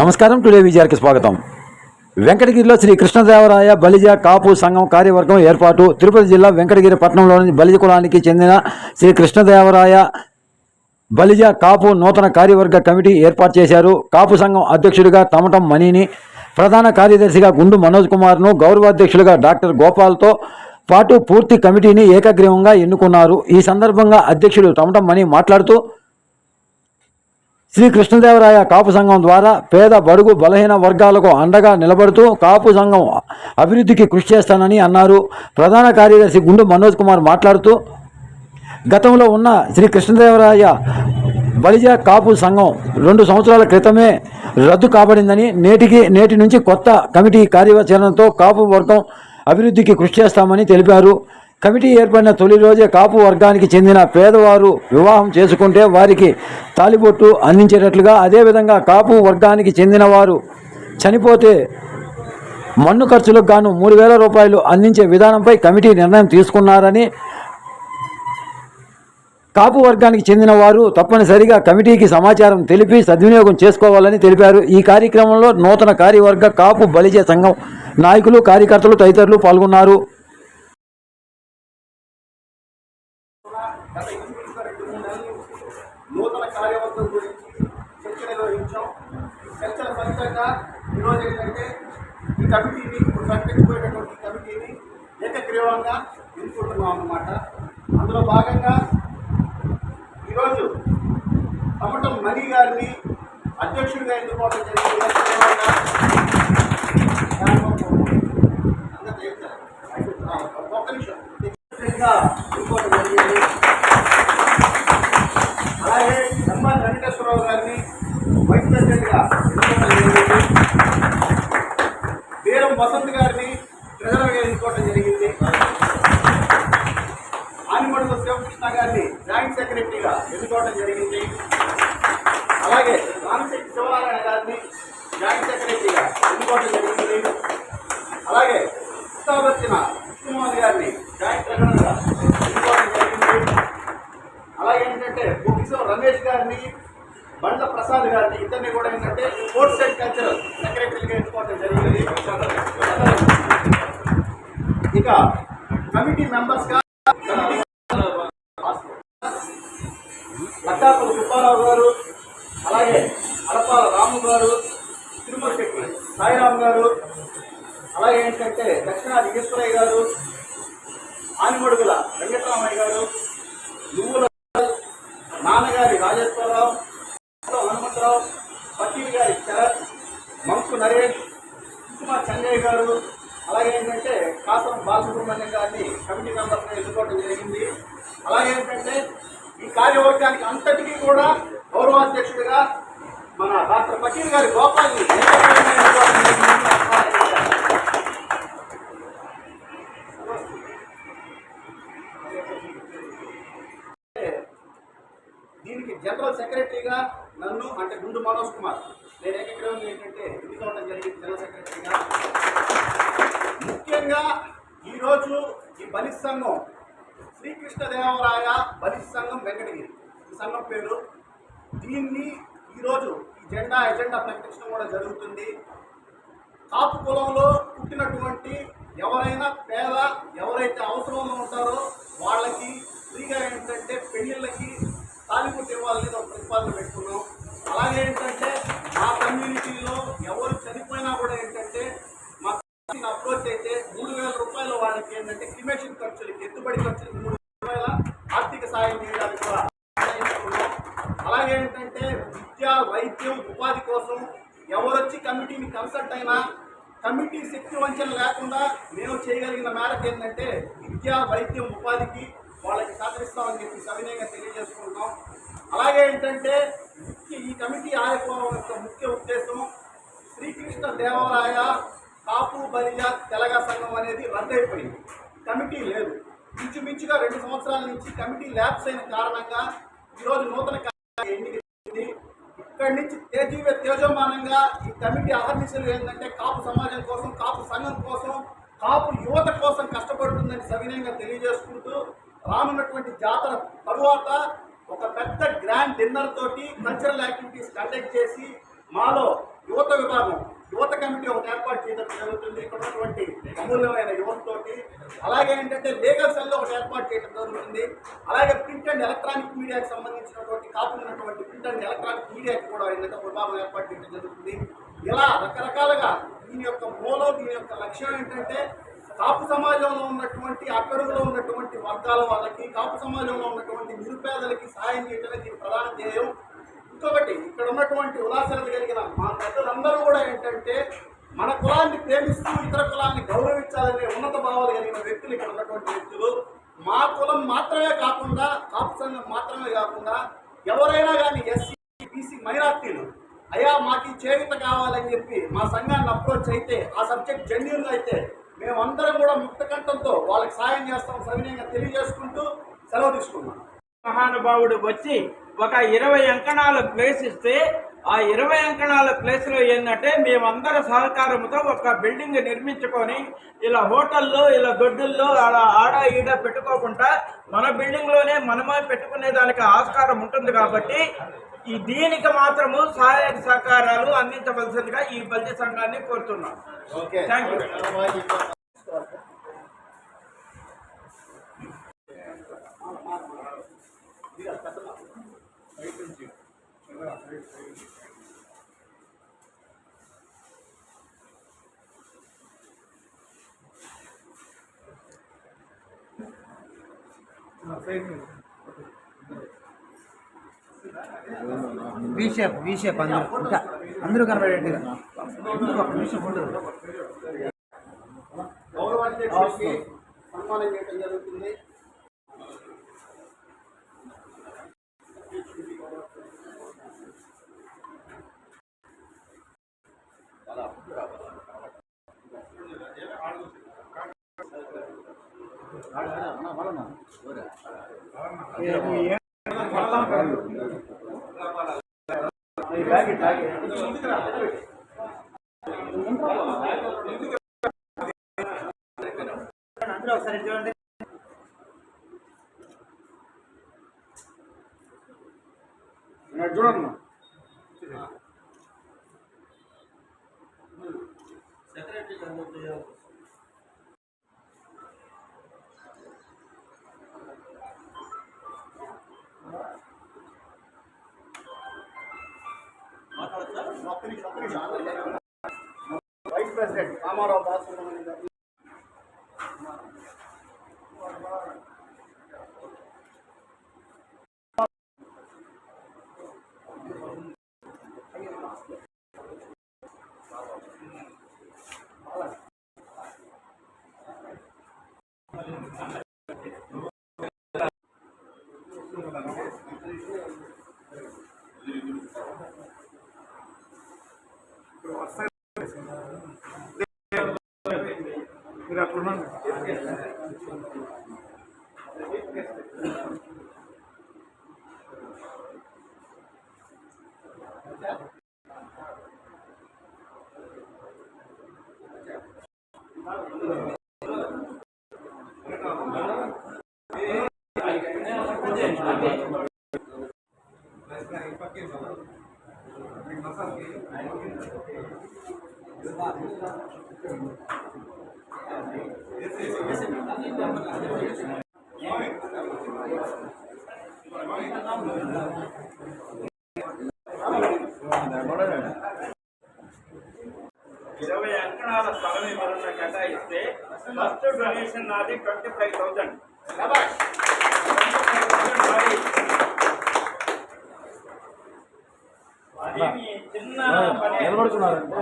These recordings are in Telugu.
నమస్కారం టుడే విజయార్కి స్వాగతం. వెంకటగిరిలో శ్రీ కృష్ణదేవరాయ బలిజ కాపు సంఘం కార్యవర్గం ఏర్పాటు. తిరుపతి జిల్లా వెంకటగిరి పట్టణంలోని బలిజ కులానికి చెందిన శ్రీ కృష్ణదేవరాయ బలిజ కాపు నూతన కార్యవర్గ కమిటీ ఏర్పాటు చేశారు. కాపు సంఘం అధ్యక్షుడిగా తమటం మణిని ప్రధాన కార్యదర్శిగా గుండు మనోజ్ కుమార్ను గౌరవాధ్యక్షులుగా డాక్టర్ గోపాల్తో పాటు పూర్తి కమిటీని ఏకగ్రీవంగా ఎన్నుకున్నారు. ఈ సందర్భంగా అధ్యక్షుడు తమటం మణి మాట్లాడుతూ శ్రీ కృష్ణదేవరాయ కాపు సంఘం ద్వారా పేద బడుగు బలహీన వర్గాలకు అండగా నిలబడుతూ కాపు సంఘం అభివృద్ధికి కృషి చేస్తానని అన్నారు. ప్రధాన కార్యదర్శి గుండు మనోజ్ కుమార్ మాట్లాడుతూ గతంలో ఉన్న శ్రీ కృష్ణదేవరాయ బలిజ కాపు సంఘం రెండు సంవత్సరాల క్రితమే రద్దు కాబడిందని నేటికి నేటి నుంచి కొత్త కమిటీ కార్యాచరణతో కాపు వర్గం అభివృద్ధికి కృషి చేస్తామని తెలిపారు. కమిటీ ఏర్పడిన తొలి రోజే కాపు వర్గానికి చెందిన పేదవారు వివాహం చేసుకుంటే వారికి తాలిబొట్టు అందించేటట్లుగా అదేవిధంగా కాపు వర్గానికి చెందిన వారు చనిపోతే మన్ను ఖర్చులకు గాను మూడు వేల రూపాయలు అందించే విధానంపై కమిటీ నిర్ణయం తీసుకున్నారని కాపు వర్గానికి చెందిన వారు తప్పనిసరిగా కమిటీకి సమాచారం తెలిపి సద్వినియోగం చేసుకోవాలని తెలిపారు. ఈ కార్యక్రమంలో నూతన కార్యవర్గ కాపు బలిజ సంఘం నాయకులు కార్యకర్తలు తదితరులు పాల్గొన్నారు గత ఎనిమిది రెండు మూడు నెలలు నూతన కార్యవర్గం గురించి చర్చ నిర్వహించాం చర్చల ఫలితంగా ఈరోజు ఏంటంటే ఈ కమిటీని ఇప్పుడు ప్రకటించబోయేటటువంటి ఈ కమిటీని ఏకగ్రీవంగా ఎన్నుకుంటున్నాం అన్నమాట అందులో భాగంగా ఈరోజు తమటం మణి గారిని అధ్యక్షుడిగా ఎన్నుకోవడం జరిగింది ఏకగ్రీవంగా. అందరూ చేశారు. ఆ, ఒక్క నిమిషం అధ్యక్షుడిగా ఎన్నుకోవడం జరిగింది అలాగే ఎంఆర్ వెంకటేశ్వరరావు గారిని వైస్ ప్రెసిడెంట్గా ఎన్నుకోవడం జరిగింది వీరం వసంత్ గారిని ట్రెజరర్గా ఎన్నుకోవడం జరిగింది ఆనిమడుగు శివకృష్ణ గారిని జాయింట్ సెక్రటరీగా ఎన్నుకోవడం జరిగింది. అలాగే రామశెట్టి శివనారాయణ గారిని జాయింట్ సెక్రటరీగా ఎన్నుకోవడం జరిగింది. అలాగే కృష్ణావర్తిన కృష్ణమోహన్ గారిని జాయింట్ ట్రెజరర్గా ఎన్నుకోవడం జరిగింది. అలాగే ఏంటంటే బుక్స్ రమేష్ గారిని బండ్ల ప్రసాద్ గారిని ఇద్దరిని కూడా ఏంటంటే స్పోర్ట్స్ అండ్ కల్చరల్ సెక్రటరీగా ఎన్నుకోవడం జరిగింది. ఇక కమిటీ మెంబర్స్గా లక్కాకుల సుబ్బారావు గారు అలాగే అడపాల రాము గారు తిరుమల శెట్టి సాయిరామ్ గారు అలాగే ఏంటంటే దక్షిణాది ఈశ్వరయ్య గారు ఆనిమడుగుల వెంకటరామయ్య గారు నువ్వుల నాన్నగారి రాజేశ్వరరావు హనుమంతరావు ఫకీర్ గారి శరత్ మంకు నరేష్ కుమార్ చంద్రయ్య గారు అలాగే ఏంటంటే కాసం బాలసుబ్రహ్మణ్యం గారిని కమిటీ మెంబర్స్గా ఎన్నుకోవడం జరిగింది. అలాగే ఏంటంటే ఈ కార్యవర్గానికి అంతటికీ కూడా గౌరవాధ్యక్షుడిగా మన డాక్టర్ ఫకీర్ గారి గోపాల్ని దీనికి జనరల్ సెక్రటరీగా నన్ను అంటే గుండు మనోజ్ కుమార్. నేను ఏకగ్రహం ఏంటంటే ఎన్నుకోవడం జరిగింది జనరల్ సెక్రటరీగా. ముఖ్యంగా ఈరోజు ఈ బలి సంఘం శ్రీకృష్ణదేవరాయ బలి సంఘం వెంకటగిరి. ఈ సంఘం పేరు దీన్ని ఈరోజు ఈ జెండా ఎజెండా ప్రకటించడం కూడా జరుగుతుంది. కాపు కులంలో పుట్టినటువంటి ఎవరైనా పేద ఎవరైతే అవసరంలో ఉంటారో వాళ్ళకి అలాగే ఏంటంటే విద్య వైద్యం ఉపాధి కోసం ఎవరొచ్చి కమిటీని కన్సల్ట్ అయినా కమిటీ శక్తి వంచన లేకుండా మేము చేయగలిగిన మేరకు ఏంటంటే విద్య వైద్యం ఉపాధికి వాళ్ళకి సహకరిస్తామని చెప్పి సవినయంగా తెలియజేసుకుంటున్నాం. అలాగే ఏంటంటే ముఖ్య ఈ కమిటీ ఆరిపోవడం యొక్క ముఖ్య ఉద్దేశం శ్రీకృష్ణ దేవాలయ కాపు బలియ తెలగ సంఘం అనేది రద్దయిపోయింది కమిటీ లేదు. ఇంచుమించుగా రెండు సంవత్సరాల నుంచి కమిటీ ల్యాబ్స్ అయిన కారణంగా ఈరోజు నూతన ఇక్కడి నుంచి తేజీవ తేజోమానంగా ఈ కమిటీ అహర్నిశలు ఏంటంటే కాపు సమాజం కోసం కాపు సంఘం కోసం కాపు యువత కోసం కష్టపడుతుందని సవినయంగా తెలియజేసుకుంటూ రానున్నటువంటి జాతర తరువాత ఒక పెద్ద గ్రాండ్ డిన్నర్ తోటి కల్చరల్ యాక్టివిటీస్ కండక్ట్ చేసి మాలో యువత విభాగం యువత కమిటీ ఒకటి ఏర్పాటు చేయడం జరుగుతుంది. ఇక్కడ ఉన్నటువంటి అమూల్యమైన యువతతోటి అలాగే ఏంటంటే లీగల్ సెల్ ఒకటి ఏర్పాటు చేయడం జరుగుతుంది. అలాగే ప్రింట్ అండ్ ఎలక్ట్రానిక్ మీడియాకి సంబంధించినటువంటి కాపీ ఉన్నటువంటి ప్రింట్ అండ్ ఎలక్ట్రానిక్ మీడియాకి కూడా ఏంటంటే విభాగం ఏర్పాటు చేయడం జరుగుతుంది. ఇలా రకరకాలుగా దీని యొక్క మూలం దీని యొక్క లక్ష్యం ఏంటంటే కాపు సమాజంలో ఉన్నటువంటి అక్కడుగులో ఉన్నటువంటి వర్గాల వాళ్ళకి కాపు సమాజంలో ఉన్నటువంటి నిరుపేదలకి సహాయం చేయడమే దీని ప్రధాన ధ్యేయం. ఇంకొకటి ఇక్కడ ఉన్నటువంటి ఉదాసీనత కలిగిన మా పెద్దలందరూ కూడా ఏంటంటే మన కులాన్ని ప్రేమిస్తూ ఇతర కులాన్ని గౌరవించాలనే ఉన్నత భావాలు కలిగిన వ్యక్తులు ఇక్కడ ఉన్నటువంటి వ్యక్తులు. మా కులం మాత్రమే కాకుండా కాపు సంఘం మాత్రమే కాకుండా ఎవరైనా కానీ ఎస్సీ బీసీ మైనార్టీలు అయ్యా మాకు ఈ కావాలని చెప్పి మా సంఘాన్ని అప్రోచ్ అయితే ఆ సబ్జెక్ట్ జెన్యున్ అయితే మేమందరం కూడా ముక్త కంఠంతో వాళ్ళకి సాయం చేస్తాం సవినయంగా తెలియజేసుకుంటూ సెలవు తీసుకున్నాం మహానుభావుడు వచ్చి ఒక ఇరవై అంకణాల ప్లేస్ ఇస్తే ఆ ఇరవై అంకణాల ప్లేస్లో ఏంటంటే మేమందరి సహకారంతో ఒక బిల్డింగ్ నిర్మించుకొని ఇలా హోటల్లో ఇలా దొడ్డుల్లో అలా ఆడ ఈడ పెట్టుకోకుండా మన బిల్డింగ్లోనే మనమే పెట్టుకునే దానికి ఆస్కారం ఉంటుంది కాబట్టి ఈ దీనికి మాత్రము సహాయ సహకారాలు అందించవలసిందిగా ఈ బల్జీ సంఘాన్ని కోరుతున్నాం. Okay. Thank you V shape V shape అందరూ అందరూ కనబడేట్టుగా ఒక నిమిషం ఉండదు సన్మానం చేయడం జరుగుతుంది. ఒకసారి చూడండి చూడండి vice president Ramarao Dasu Good afternoon. Thank you. ఇరవై అంకణాల స్థలం ఎవరన్నా కేటాయిస్తే ఫస్ట్ డొనేషన్ నాది ట్వంటీ ఫైవ్ థౌసండ్ అదేమి చిన్న పని నిలబడుతున్నారంటే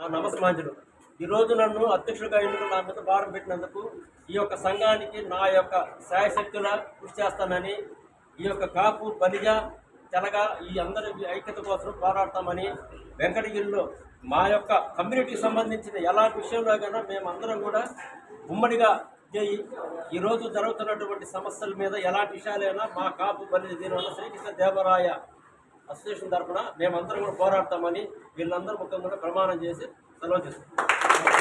నమస్మాంజలు ఈరోజు నన్ను అధ్యక్షుడిగా ఎన్నుకు నా మీద భారం పెట్టినందుకు ఈ యొక్క సంఘానికి నా యొక్క శాయశక్తుల కృషి చేస్తానని ఈ యొక్క కాపు బలిజ తెలగ ఈ అందరి ఐక్యత కోసం పోరాడతామని వెంకటగిరిలో మా యొక్క కమ్యూనిటీకి సంబంధించిన ఎలాంటి విషయంలో కన్నా మేమందరం కూడా ఉమ్మడిగా చేయి ఈరోజు జరుగుతున్నటువంటి సమస్యల మీద ఎలాంటి విషయాలైనా మా కాపు బలి దీనివల్ల శ్రీకృష్ణ దేవరాయ అసోసియేషన్ తరఫున మేమందరం కూడా పోరాడతామని వీళ్ళందరూ ముఖ్యంగా ప్రమాణం చేసి సెలవు చేస్తాం